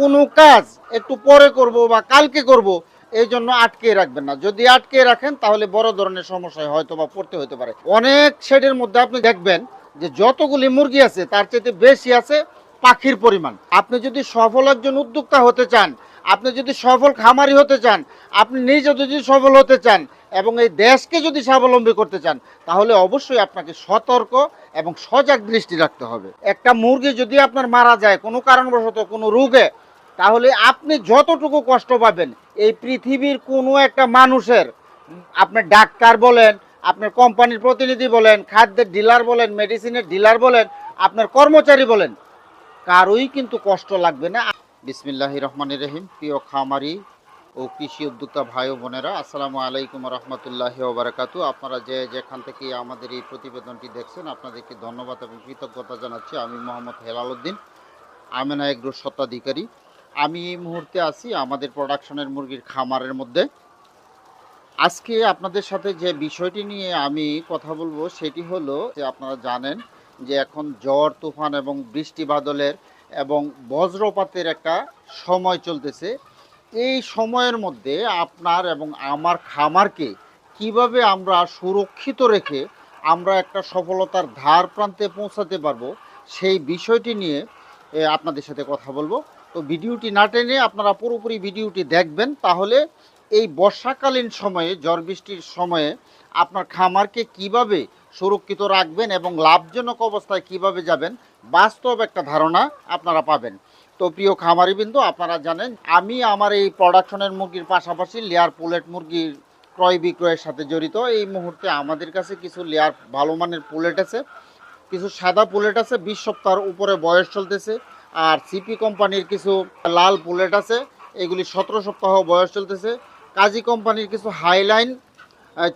কোনো কাজ একটু পরে করব বা কালকে করব, এই জন্য আটকে রাখবেন না। যদি আটকে রাখেন, তাহলে বড় ধরনের সমস্যায় হয়তো বা পড়তে হতে পারে। অনেক শেডের মধ্যে আপনি দেখবেন যে যতগুলি মুরগি আছে, তার চাইতে বেশি আছে পাখির পরিমাণ। আপনি যদি সফল একজন উদ্যোক্তা হতে চান, আপনি যদি সফল খামারি হতে চান, আপনি নিজে যদি সফল হতে চান এবং এই দেশকে যদি স্বাবলম্বী করতে চান, তাহলে অবশ্যই আপনাকে সতর্ক এবং সজাগ দৃষ্টি রাখতে হবে। একটা মুরগি যদি আপনার মারা যায়, কোনো কারণবশত কোনো রোগে তাহলে আপনি যতটুকু কষ্ট পাবেন, এই পৃথিবীর কোনো একটা মানুষের, আপনার ডাক্তার বলেন, আপনার কোম্পানির প্রতিনিধি বলেন, খাদ্যের ডিলার বলেন, মেডিসিনের ডিলার বলেন, আপনার কর্মচারী বলেন, কারোই কিন্তু কষ্ট লাগবে না। বিসমিল্লাহ রহমান রহিম। প্রিয় খামারি ও কৃষি উদ্যোক্তা ভাই বোনেরা, আসসালামু আলাইকুম রহমতুল্লাহ ওবরাকাতু আপনারা যে যেখান থেকে আমাদের এই প্রতিবেদনটি দেখছেন, আপনাদেরকে ধন্যবাদ এবং কৃতজ্ঞতা জানাচ্ছি। আমি মোহাম্মদ হেলাল উদ্দিন, আমেনা এগ্রো স্বত্বাধিকারী। আমি এই মুহূর্তে আছি আমাদের প্রোডাকশনের মুরগির খামারের মধ্যে। আজকে আপনাদের সাথে যে বিষয়টি নিয়ে আমি কথা বলব, সেটি হলো যে আপনারা জানেন যে এখন ঝড় তুফান এবং বৃষ্টি বাদলের এবং বজ্রপাতের একটা সময় চলতেছে। এই সময়ের মধ্যে আপনার এবং আমার খামারকে কীভাবে আমরা সুরক্ষিত রেখে আমরা একটা সফলতার ধার প্রান্তে পৌঁছাতে পারব, সেই বিষয়টি নিয়ে আপনাদের সাথে কথা বলব। তো ভিডিওটি না টেনে আপনারা পুরোপুরি ভিডিওটি দেখবেন, তাহলে এই বর্ষাকালীন সময়ে ঝড় বৃষ্টির সময়ে আপনার খামারকে কীভাবে সুরক্ষিত রাখবেন এবং লাভজনক অবস্থায় কীভাবে যাবেন, বাস্তব একটা ধারণা আপনারা পাবেন। তো প্রিয় খামারি বিন্দু আপনারা জানেন, আমি আমার এই প্রোডাকশনের মুরগির পাশাপাশি লেয়ার পুলেট মুরগির ক্রয় বিক্রয়ের সাথে জড়িত। এই মুহূর্তে আমাদের কাছে কিছু লেয়ার ভালো মানের পুলেট আছে, কিছু সাদা পুলেট আছে, বিশ সপ্তাহের উপরে বয়স চলতেছে। আর সিপি কোম্পানির কিছু লাল বুলেট আছে, এগুলি সতেরো সপ্তাহ বয়স চলতেছে। কাজী কোম্পানির কিছু হাইলাইন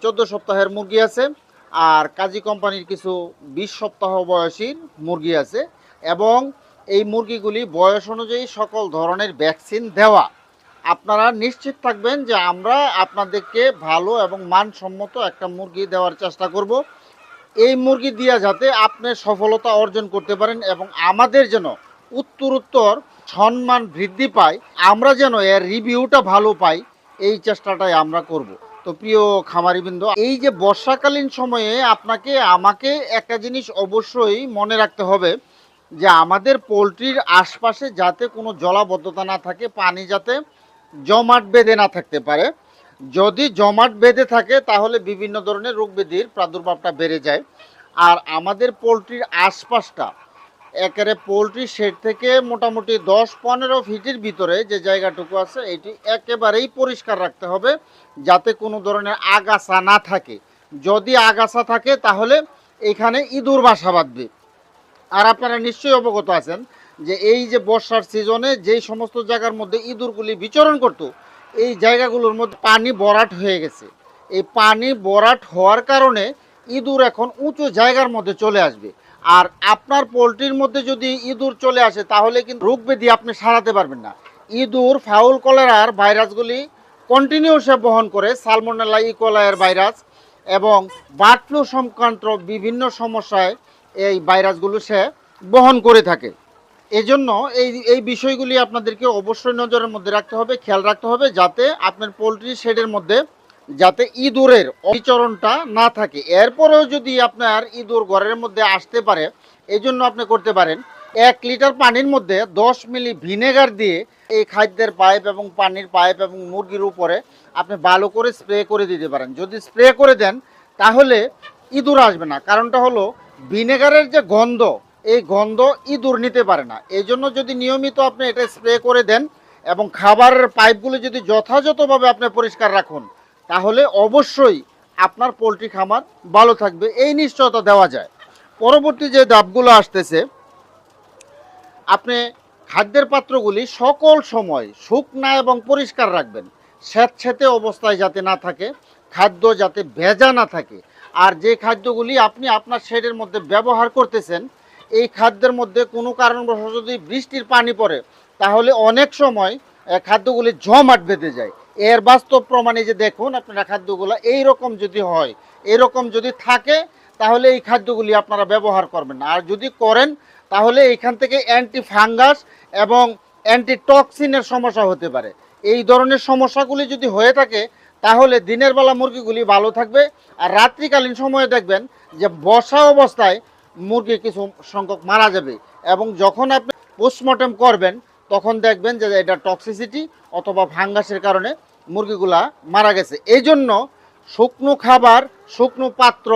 চোদ্দ সপ্তাহের মুরগি আছে, আর কাজী কোম্পানির কিছু বিশ সপ্তাহ বয়সীর মুরগি আছে এবং এই মুরগিগুলি বয়স অনুযায়ী সকল ধরনের ভ্যাকসিন দেওয়া। আপনারা নিশ্চিত থাকবেন যে আমরা আপনাদেরকে ভালো এবং মানসম্মত একটা মুরগি দেওয়ার চেষ্টা করব। এই মুরগি দিয়া যাতে আপনি সফলতা অর্জন করতে পারেন এবং আমাদের যেন উত্তরোত্তর সম্মান বৃদ্ধি পায়, আমরা যেন এর রিভিউটা ভালো পাই, এই চেষ্টাটাই আমরা করব। তো প্রিয় খামারিবৃন্দ, এই যে বর্ষাকালীন সময়ে আপনাকে, আমাকে একটা জিনিস অবশ্যই মনে রাখতে হবে, যে আমাদের পোলট্রির আশপাশে যাতে কোনো জলাবদ্ধতা না থাকে, পানি যাতে জমাট বেঁধে না থাকতে পারে। যদি জমাট বেঁধে থাকে, তাহলে বিভিন্ন ধরনের রোগ ব্যাধির প্রাদুর্ভাবটা বেড়ে যায়। আর আমাদের পোলট্রির আশপাশটা একেবারে পোলট্রি শেড থেকে মোটামুটি দশ পনেরো ফিটের ভিতরে যে জায়গাটুকু আছে, এটি একেবারেই পরিষ্কার রাখতে হবে যাতে কোনো ধরনের আগাছা না থাকে। যদি আগাছা থাকে, তাহলে এখানে ইঁদুর বাসা বাঁধবে। আর আপনারা নিশ্চয়ই অবগত আছেন যে এই যে বর্ষার সিজনে যেই সমস্ত জায়গার মধ্যে ইঁদুরগুলি বিচরণ করত, এই জায়গাগুলোর মধ্যে পানি বরাট হয়ে গেছে। এই পানি বরাট হওয়ার কারণে ইঁদুর এখন উঁচু জায়গার মধ্যে চলে আসবে। আর আপনার পোলট্রির মধ্যে যদি ইঁদুর চলে আসে, তাহলে কিন্তু রোগ ব্যাধি আপনি সারাতে পারবেন না। ইঁদুর, ফাউল কলেরার ভাইরাসগুলি কন্টিনিউসে বহন করে সালমোনেলা ইকোলায়ের ভাইরাস এবং বার্ড ফ্লু সংক্রান্ত বিভিন্ন সমস্যায় এই ভাইরাসগুলো সে বহন করে থাকে। এজন্য এই এই বিষয়গুলি আপনাদেরকে অবশ্যই নজরের মধ্যে রাখতে হবে, খেয়াল রাখতে হবে, যাতে আপনার পোলট্রি শেডের মধ্যে যাতে ইঁদুরের বিচরণটা না থাকে। এরপরেও যদি আপনার ইঁদুর ঘরের মধ্যে আসতে পারে এই জন্য আপনি করতে পারেন, এক লিটার পানির মধ্যে দশ মিলি ভিনেগার দিয়ে এই খাদ্যের পাইপ এবং পানির পাইপ এবং মুরগির উপরে আপনি ভালো করে স্প্রে করে দিতে পারেন। যদি স্প্রে করে দেন, তাহলে ইঁদুর আসবে না। কারণটা হলো, ভিনেগারের যে গন্ধ, এই গন্ধ ইঁদুর নিতে পারে না। এই জন্য যদি নিয়মিত আপনি এটা স্প্রে করে দেন এবং খাবারের পাইপগুলো যদি যথাযথভাবে আপনি পরিষ্কার রাখুন তাহলে অবশ্যই আপনার পোলট্রি খামার ভালো থাকবে। এই নিশ্চয়তা দেওয়া যায়। পরবর্তী যে ধাপগুলো আসতেছে, আপনি খাদ্যের পাত্রগুলি সকল সময় শুকনা এবং পরিষ্কার রাখবেন। স্যাঁতস্যাঁতে অবস্থায় যাতে না থাকে, খাদ্য যাতে ভেজা না থাকে। আর যে খাদ্যগুলি আপনি আপনার শেডের মধ্যে ব্যবহার করতেছেন, এই খাদ্যের মধ্যে কোনো কারণবশত যদি বৃষ্টির পানি পড়ে, তাহলে অনেক সময় খাদ্যগুলি জমাট বেঁধে যায়। এর বাস্তব প্রমাণে যে দেখুন আপনারা খাদ্যগুলো এই রকম যদি হয়, এরকম যদি থাকে, তাহলে এই খাদ্যগুলি আপনারা ব্যবহার করবেন আর যদি করেন, তাহলে এইখান থেকে অ্যান্টি ফাঙ্গাস এবং অ্যান্টিটক্সিনের সমস্যা হতে পারে। এই ধরনের সমস্যাগুলি যদি হয়ে থাকে, তাহলে দিনের বেলা মুরগিগুলি ভালো থাকবে। আর রাত্রিকালীন সময়ে দেখবেন যে বসা অবস্থায় মুরগি কিছু সংখ্যক মারা যাবে এবং যখন আপনি পোস্টমর্টম করবেন তখন দেখবেন যে এটা টক্সিসিটি অথবা ফাঙ্গাসের কারণে মুরগিগুলা মারা গেছে। এই জন্য শুকনো খাবার, শুকনো পাত্র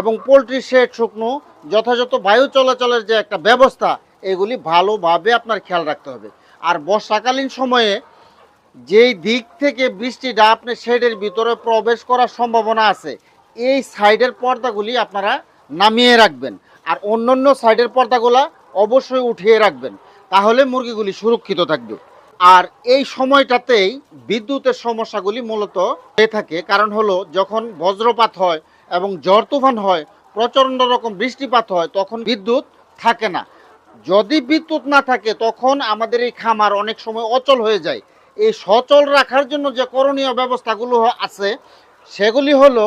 এবং পোলট্রি শেড শুকনো যথাযথ বায়ু চলাচলের যে একটা ব্যবস্থা, এগুলি ভালোভাবে আপনার খেয়াল রাখতে হবে। আর বর্ষাকালীন সময়ে যেই দিক থেকে বৃষ্টিটা আপনি শেডের ভিতরে প্রবেশ করার সম্ভাবনা আছে, এই সাইডের পর্দাগুলি আপনারা নামিয়ে রাখবেন। আর অন্যান্য সাইডের পর্দাগুলা অবশ্যই উঠিয়ে রাখবেন। তাহলে মুরগিগুলি সুরক্ষিত থাকবে। আর এই সময়টাতেই বিদ্যুতের সমস্যাগুলি মূলত হয়ে থাকে। কারণ হলো, যখন বজ্রপাত হয় এবং ঝড় তুফান হয়, প্রচণ্ড রকম বৃষ্টিপাত হয়, তখন বিদ্যুৎ থাকে না। যদি বিদ্যুৎ না থাকে, তখন আমাদের এই খামার অনেক সময় অচল হয়ে যায়। এই সচল রাখার জন্য যে করণীয় ব্যবস্থাগুলো আছে, সেগুলি হলো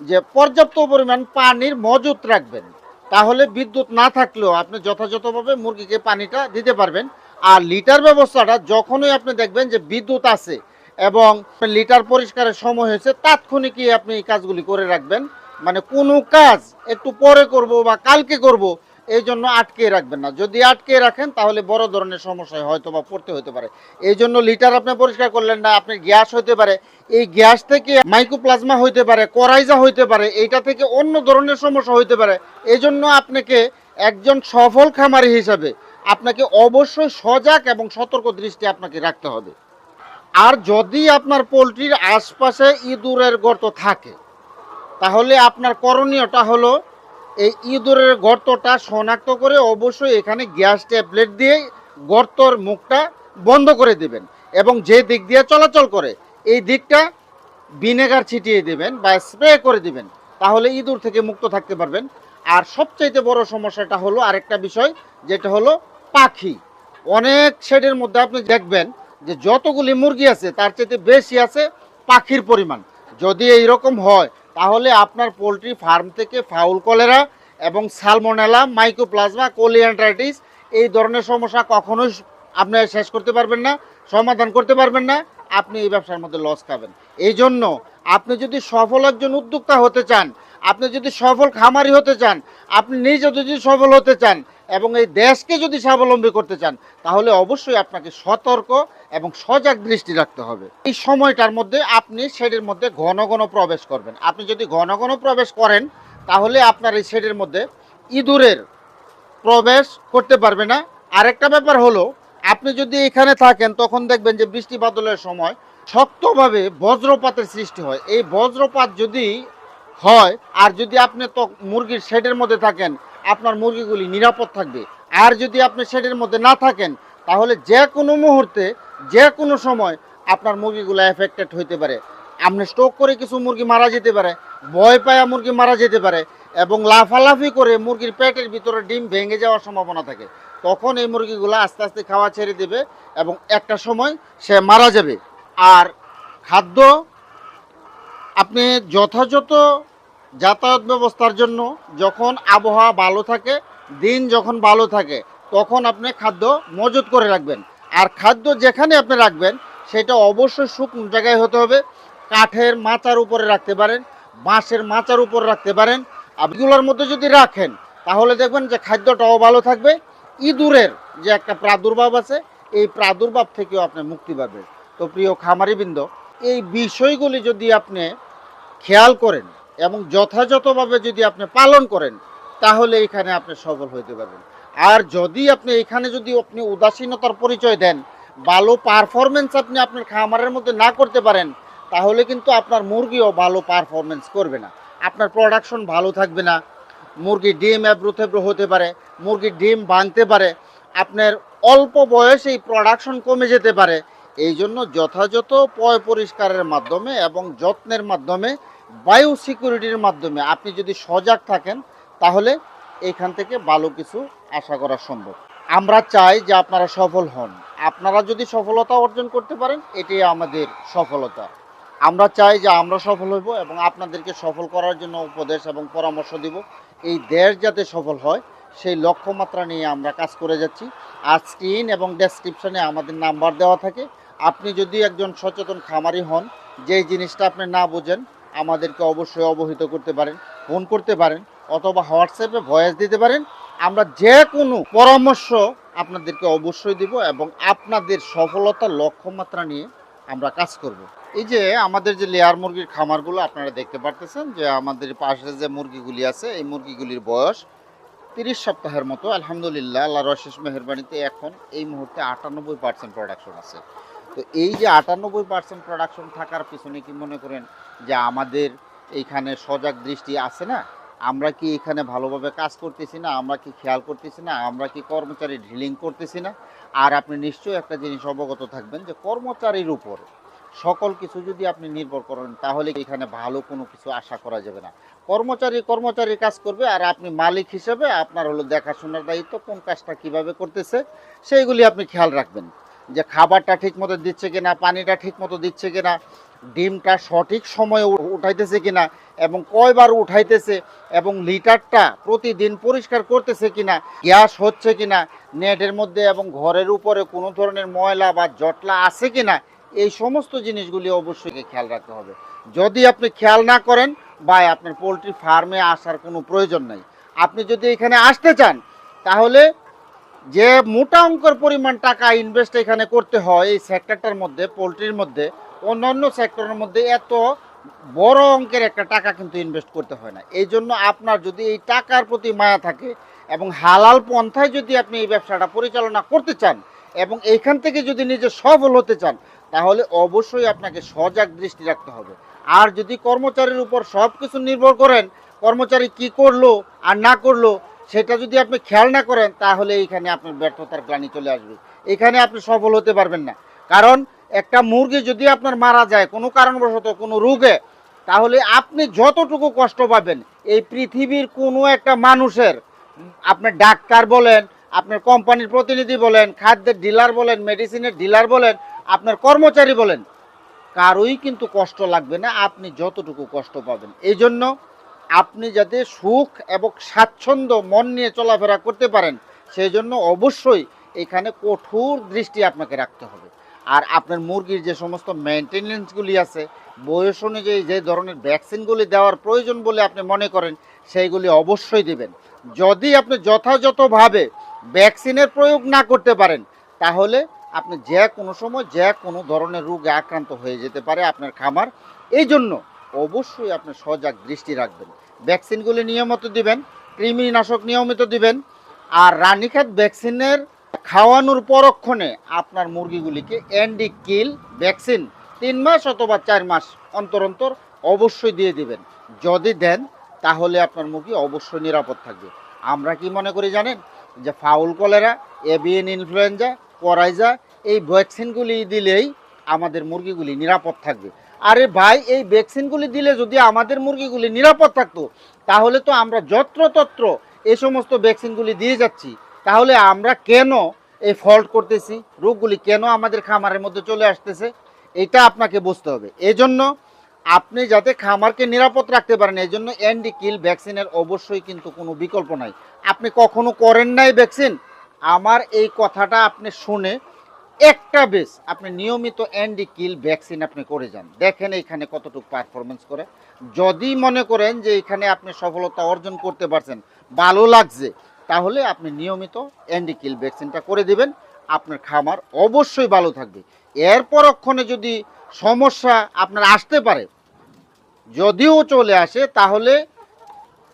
যে পর্যাপ্ত পরিমাণ পানির মজুত রাখবেন। তাহলে বিদ্যুৎ না থাকলেও আপনি যথাযথভাবে মুরগিকে পানিটা দিতে পারবেন। আর লিটার ব্যবস্থাটা যখনই আপনি দেখবেন যে বিদ্যুৎ আছে এবং লিটার পরিষ্কারের সময় হয়েছে, তাৎক্ষণিকই আপনি এই কাজগুলি করে রাখবেন। মানে কোনো কাজ একটু পরে করব বা কালকে করব এই জন্য আটকে রাখবেন না। যদি আটকে রাখেন, তাহলে বড় ধরনের সমস্যায় হয়তো বা পড়তে হতে পারে। এই জন্য লিটার আপনি পরিষ্কার করলেন না আপনি গ্যাস হতে পারে। এই গ্যাস থেকে মাইক্রোপ্লাজমা হইতে পারে, করাইজা হইতে পারে, এইটা থেকে অন্য ধরনের সমস্যা হইতে পারে। এই জন্য আপনাকে একজন সফল খামারি হিসাবে আপনাকে অবশ্যই সজাগ এবং সতর্ক দৃষ্টি আপনাকে রাখতে হবে। আর যদি আপনার পোলট্রির আশপাশে ইঁদুরের গর্ত থাকে, তাহলে আপনার করণীয়টা হলো এই ইঁদুরের গর্তটা শনাক্ত করে অবশ্যই এখানে গ্যাস ট্যাবলেট দিয়ে গর্তর মুখটা বন্ধ করে দেবেন এবং যে দিক দিয়ে চলাচল করে, এই দিকটা ভিনেগার ছিটিয়ে দেবেন বা স্প্রে করে দিবেন, তাহলে ইঁদুর থেকে মুক্ত থাকতে পারবেন। আর সবচাইতে বড় সমস্যাটা হলো আরেকটা বিষয়, যেটা হলো পাখি। অনেক শেডের মধ্যে আপনি দেখবেন যে যতগুলি মুরগি আছে, তার চাইতে বেশি আছে পাখির পরিমাণ। যদি এই রকম হয় তাহলে আপনার পোলট্রি ফার্ম থেকে ফাউল কলেরা এবং সালমোনেলা মাইক্রোপ্লাজমা কোলিয়ান্ট্রাইটিস এই ধরনের সমস্যা কখনোই আপনি শেষ করতে পারবেন না, সমাধান করতে পারবেন না, আপনি এই ব্যবসার মধ্যে লস খাবেন। এই জন্য আপনি যদি সফল একজন উদ্যোক্তা হতে চান, আপনি যদি সফল খামারি হতে চান, আপনি নিজে যদি সফল হতে চান এবং এই দেশকে যদি স্বাবলম্বী করতে চান, তাহলে অবশ্যই আপনাকে সতর্ক এবং সজাগ দৃষ্টি রাখতে হবে। এই সময়টার মধ্যে আপনি শেডের মধ্যে ঘন ঘন প্রবেশ করবেন। আপনি যদি ঘন ঘন প্রবেশ করেন, তাহলে আপনার এই শেডের মধ্যে ইঁদুরের প্রবেশ করতে পারবে না। আরেকটা ব্যাপার হলো, আপনি যদি এখানে থাকেন, তখন দেখবেন যে বৃষ্টি বাদলের সময় শক্তভাবে বজ্রপাতের সৃষ্টি হয়। এই বজ্রপাত যদি হয়, আর যদি আপনি তো মুরগির শেডের মধ্যে থাকেন, আপনার মুরগিগুলি নিরাপদ থাকবে। আর যদি আপনি শেডের মধ্যে না থাকেন, তাহলে যে কোনো মুহূর্তে যে কোনো সময় আপনার মুরগিগুলো এফেক্টেড হইতে পারে। আপনি স্ট্রোক করে কিছু মুরগি মারা যেতে পারে, ভয় পায়া মুরগি মারা যেতে পারে এবং লাফালাফি করে মুরগির পেটের ভিতরে ডিম ভেঙে যাওয়ার সম্ভাবনা থাকে। তখন এই মুরগিগুলো আস্তে আস্তে খাওয়া ছেড়ে দেবে এবং একটা সময় সে মারা যাবে। আর খাদ্য আপনি যথাযথ যাতায়াত ব্যবস্থার জন্য যখন আবহাওয়া ভালো থাকে, দিন যখন ভালো থাকে, তখন আপনি খাদ্য মজুত করে রাখবেন। আর খাদ্য যেখানে আপনি রাখবেন, সেটা অবশ্যই শুকনো জায়গায় হতে হবে। কাঠের মাচার উপরে রাখতে পারেন, বাঁশের মাচার উপর রাখতে পারেন। এগুলোর মধ্যে যদি রাখেন, তাহলে দেখবেন যে খাদ্যটাও ভালো থাকবে। ইঁদুরের যে একটা প্রাদুর্ভাব আছে, এই প্রাদুর্ভাব থেকেও আপনি মুক্তি পাবেন। তো প্রিয় খামারিবৃন্দ, এই বিষয়গুলি যদি আপনি খেয়াল করেন এবং যথাযথভাবে যদি আপনি পালন করেন, তাহলে এখানে আপনি সফল হইতে পারবেন। আর যদি আপনি এখানে যদি আপনি উদাসীনতার পরিচয় দেন, ভালো পারফরমেন্স আপনি আপনার খামারের মধ্যে না করতে পারেন, তাহলে কিন্তু আপনার মুরগিও ভালো পারফরমেন্স করবে না। আপনার প্রোডাকশন ভালো থাকবে না। মুরগির ডিম অ্যাব্রো থেব্রো হতে পারে, মুরগির ডিম ভাঙতে পারে, আপনার অল্প বয়সেই প্রোডাকশন কমে যেতে পারে। এই জন্য যথাযথ পয় পরিষ্কারের মাধ্যমে এবং যত্নের মাধ্যমে, বায়ু সিকিউরিটির মাধ্যমে আপনি যদি সজাগ থাকেন, তাহলে এইখান থেকে ভালো কিছু আশা করা সম্ভব। আমরা চাই যে আপনারা সফল হন। আপনারা যদি সফলতা অর্জন করতে পারেন, এটাই আমাদের সফলতা। আমরা চাই যে আমরা সফল হইব এবং আপনাদেরকে সফল করার জন্য উপদেশ এবং পরামর্শ দিব। এই দেশ যাতে সফল হয়, সেই লক্ষ্যমাত্রা নিয়ে আমরা কাজ করে যাচ্ছি। আর স্ক্রিন এবং ডেসক্রিপশনে আমাদের নাম্বার দেওয়া থাকে। আপনি যদি একজন সচেতন খামারি হন, যেই জিনিসটা আপনি না বোঝেন, আমাদেরকে অবশ্যই অবহিত করতে পারেন, ফোন করতে পারেন। অথবা হোয়াটসঅ্যাপে ভয়েস দিতে পারেন। আমরা যে কোনো পরামর্শ আপনাদেরকে অবশ্যই দিব এবং আপনাদের সফলতার লক্ষ্যমাত্রা নিয়ে আমরা কাজ করব। এই যে আমাদের যে লেয়ার মুরগির খামারগুলো আপনারা দেখতে পারতেছেন যে আমাদের পাশে যে মুরগিগুলি আছে, এই মুরগিগুলির বয়স তিরিশ সপ্তাহের মতো। আলহামদুলিল্লাহ আল্লাহ রশেষ মেহরবানিতে এখন এই মুহূর্তে আটানব্বই পার্সেন্ট প্রোডাকশন আছে। তো এই যে আটানব্বই পার্সেন্ট প্রোডাকশন থাকার পিছনে কি মনে করেন যে আমাদের এইখানে সজাগ দৃষ্টি আছে না? আমরা কি এখানে ভালোভাবে কাজ করতেছি না? আমরা কি খেয়াল করতেছি না? আমরা কি কর্মচারী ড্রিলিং করতেছি না? আর আপনি নিশ্চয়ই একটা জিনিস অবগত থাকবেন যে কর্মচারীর উপর সকল কিছু যদি আপনি নির্ভর করেন, তাহলে এখানে ভালো কোনো কিছু আশা করা যাবে না? কর্মচারী কর্মচারী কাজ করবে আর আপনি মালিক হিসেবে আপনার হলো দেখাশোনার দায়িত্ব, কোন কাজটা কীভাবে করতেছে, সেইগুলি আপনি খেয়াল রাখবেন। যে খাবারটা ঠিক মতো দিচ্ছে কিনা, পানিটা ঠিক মতো দিচ্ছে কিনা ডিমটা সঠিক সময়ে উঠাইতেছে কিনা এবং কয়বার উঠাইতেছে এবং লিটারটা প্রতিদিন পরিষ্কার করতেছে কিনা, গ্যাস হচ্ছে কিনা, নেটের মধ্যে এবং ঘরের উপরে কোনো ধরনের ময়লা বা জটলা আছে কিনা, এই সমস্ত জিনিসগুলি অবশ্যই খেয়াল রাখতে হবে। যদি আপনি খেয়াল না করেন বা আপনার পোলট্রি ফার্মে আসার কোনো প্রয়োজন নেই। আপনি যদি এখানে আসতে চান, তাহলে যে মোটা অঙ্কের পরিমাণ টাকা ইনভেস্ট এখানে করতে হয়, এই সেক্টরটার মধ্যে, পোলট্রির মধ্যে অন্যান্য সেক্টরের মধ্যে এত বড় অঙ্কের একটা টাকা কিন্তু ইনভেস্ট করতে হয় না। এই জন্য আপনার যদি এই টাকার প্রতি মায়া থাকে এবং হালাল পন্থায় যদি আপনি এই ব্যবসাটা পরিচালনা করতে চান এবং এইখান থেকে যদি নিজে সফল হতে চান, তাহলে অবশ্যই আপনাকে সজাগ দৃষ্টি রাখতে হবে। আর যদি কর্মচারীর উপর সব কিছু নির্ভর করেন, কর্মচারী কি করল আর না করল, সেটা যদি আপনি খেয়াল না করেন, তাহলে এইখানে আপনার ব্যর্থতার গ্লানি চলে আসবে। এখানে আপনি সফল হতে পারবেন না। কারণ একটা মুরগি যদি আপনার মারা যায়, কোনো কারণবশত কোনো রোগে, তাহলে আপনি যতটুকু কষ্ট পাবেন, এই পৃথিবীর কোনো একটা মানুষের আপনার ডাক্তার বলেন, আপনার কোম্পানির প্রতিনিধি বলেন, খাদ্যের ডিলার বলেন, মেডিসিনের ডিলার বলেন, আপনার কর্মচারী বলেন, কারোই কিন্তু কষ্ট লাগবে না, আপনি যতটুকু কষ্ট পাবেন। এই জন্য আপনি যাতে সুখ এবং স্বাচ্ছন্দ্য মন নিয়ে চলাফেরা করতে পারেন, সেই জন্য অবশ্যই এখানে কঠোর দৃষ্টি আপনাকে রাখতে হবে। আর আপনার মুরগির যে সমস্ত মেনটেনেন্সগুলি আছে, বয়স অনুযায়ী যে ধরনের ভ্যাকসিনগুলি দেওয়ার প্রয়োজন বলে আপনি মনে করেন, সেইগুলি অবশ্যই দিবেন। যদি আপনি যথাযথভাবে ভ্যাকসিনের প্রয়োগ না করতে পারেন, তাহলে আপনি যে কোনো সময় যে কোনো ধরনের রোগে আক্রান্ত হয়ে যেতে পারে আপনার খামার। এই জন্য অবশ্যই আপনি সজাগ দৃষ্টি রাখবেন। ভ্যাকসিনগুলি নিয়মিত দিবেন, কৃমিনাশক নিয়মিত দিবেন, আর রানীখাত ভ্যাকসিনের খাওয়ানোর পরক্ষণে আপনার মুরগিগুলিকে অ্যান্ডি কিল ভ্যাকসিন তিন মাস অথবা চার মাস অন্তর অন্তর অবশ্যই দিয়ে দিবেন। যদি দেন, তাহলে আপনার মুরগি অবশ্যই নিরাপদ থাকবে। আমরা কি মনে করি জানেন? যে fowl cholera avian influenza coryza এই ভ্যাকসিনগুলি দিলেই আমাদের মুরগিগুলি নিরাপদ থাকবে। আরে ভাই, এই ভ্যাকসিনগুলি দিলে যদি আমাদের মুরগিগুলি নিরাপদ থাকতো, তাহলে তো আমরা যত্রতত্র এই সমস্ত ভ্যাকসিনগুলি দিয়ে যাচ্ছি। তাহলে আমরা কেন এই ফল্ট করতেছি? রোগগুলি কেন আমাদের খামারের মধ্যে চলে আসতেছে? এটা আপনাকে বুঝতে হবে। এজন্য আপনি যাতে খামারকে নিরাপদ রাখতে পারেন এই জন্য অ্যান্ডি কিল ভ্যাকসিনের অবশ্যই কিন্তু কোনো বিকল্প নাই। আপনি কখনো করেন নাই ভ্যাকসিন আমার এই কথাটা আপনি শুনে একটা বেশ আপনি নিয়মিত অ্যান্ডি কিল ভ্যাকসিন আপনি করে যান। দেখেন এখানে কতটুকু পারফরমেন্স করে। যদি মনে করেন যে এখানে আপনি সফলতা অর্জন করতে পারছেন, ভালো লাগছে তাহলে আপনি নিয়মিত অ্যান্ডি কিল ভ্যাকসিনটা করে দেবেন, আপনার খামার অবশ্যই ভালো থাকবে। এর পরক্ষণে যদি সমস্যা আপনার আসতে পারে, যদিও চলে আসে, তাহলে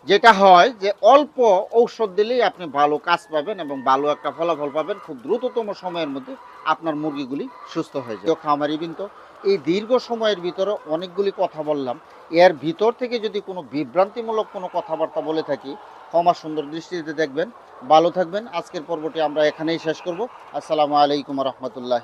যেটা হয় যে অল্প ঔষধ দিলেই আপনি ভালো কাজ পাবেন এবং ভালো একটা ফলাফল পাবেন। খুব দ্রুততম সময়ের মধ্যে আপনার মুরগিগুলি সুস্থ হয়ে যায় খামারি বিন্ত এই দীর্ঘ সময়ের ভিতরে অনেকগুলি কথা বললাম। এর ভিতর থেকে যদি কোনো বিভ্রান্তিমূলক কোনো কথাবার্তা বলে থাকি, ক্ষমা সুন্দর দৃষ্টিতে দেখবেন। ভালো থাকবেন। আজকের পর্বটি আমরা এখানেই শেষ করব। আসসালামু আলাইকুম রহমতুল্লাহ